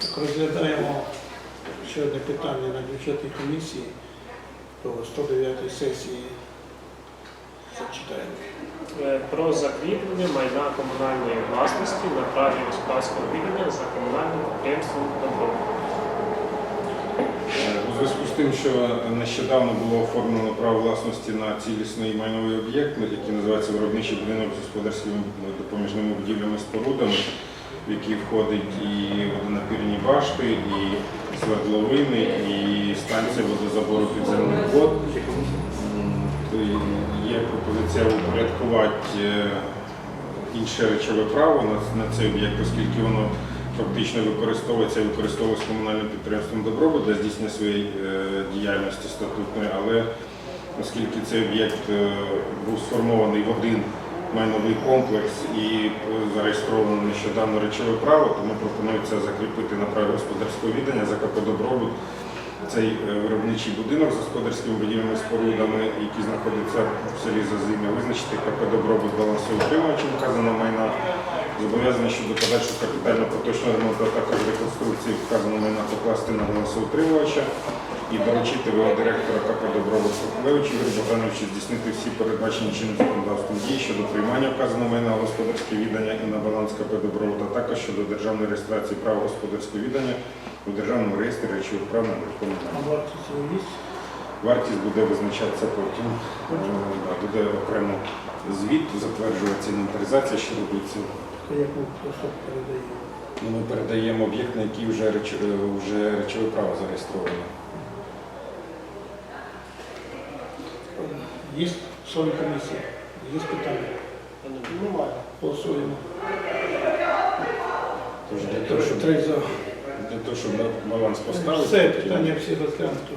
Так, Розглядаємо ще одне питання на бюджетній комісії по 109 сесії. Зачитаємо. Е, Про закріплення майна комунальної власності на праві господарського відання за комунальним підприємством «Добро». У зв'язку з тим, що нещодавно було оформлено право власності на цілісний майновий об'єкт, який називається виробничий будинок з господарськими допоміжними будівлями спорудами, в який входить і водонапірні башти, і свердловини, і станція водозабору підземних вод. Є пропозиція упорядкувати е, інше речове право на, на цей об'єкт, оскільки воно фактично використовується і використовується комунальним підприємством Добробут для здійснення своєї е, діяльності статутної, але оскільки цей об'єкт е, був сформований в один майновий комплекс і зареєстровано нещодавно речове право, тому пропонується закріпити на праві господарського віддання за КП Добробут цей е, виробничий будинок з господарськими будівними спорудами, який знаходиться в селі Зазим'я, визначити КП Добробут балансоутримувачем вказаного майна, зобов'язаний щодо подальшого капітально-поточного ремонту, а також реконструкції вказаного майна покласти на балансоутримувача і доручити його директора КП Добробут Соколевичу Ігорю Богдановичу здійснити всі передбачені чинним законодавством дії щодо приймання вказаного майна господарське віддання і на баланс КП Добробут, а також щодо державної реєстрації права господарського віддання у державному реєстрі речових прав на нерухоме А вартість? Вартість буде визначатися потім. Е, Буде окремо звіт, затверджується інвентаризація, що робиться. То як ми просто передаємо. Ну, Ми передаємо об'єкт, на який вже, реч... е, вже речове право зареєстровано. Є члени комісії? Є питання? Немає. Голосуємо. Тож для того, щоб, Три за. для того, щоб баланс поставити, Все, питання всі розглянуто.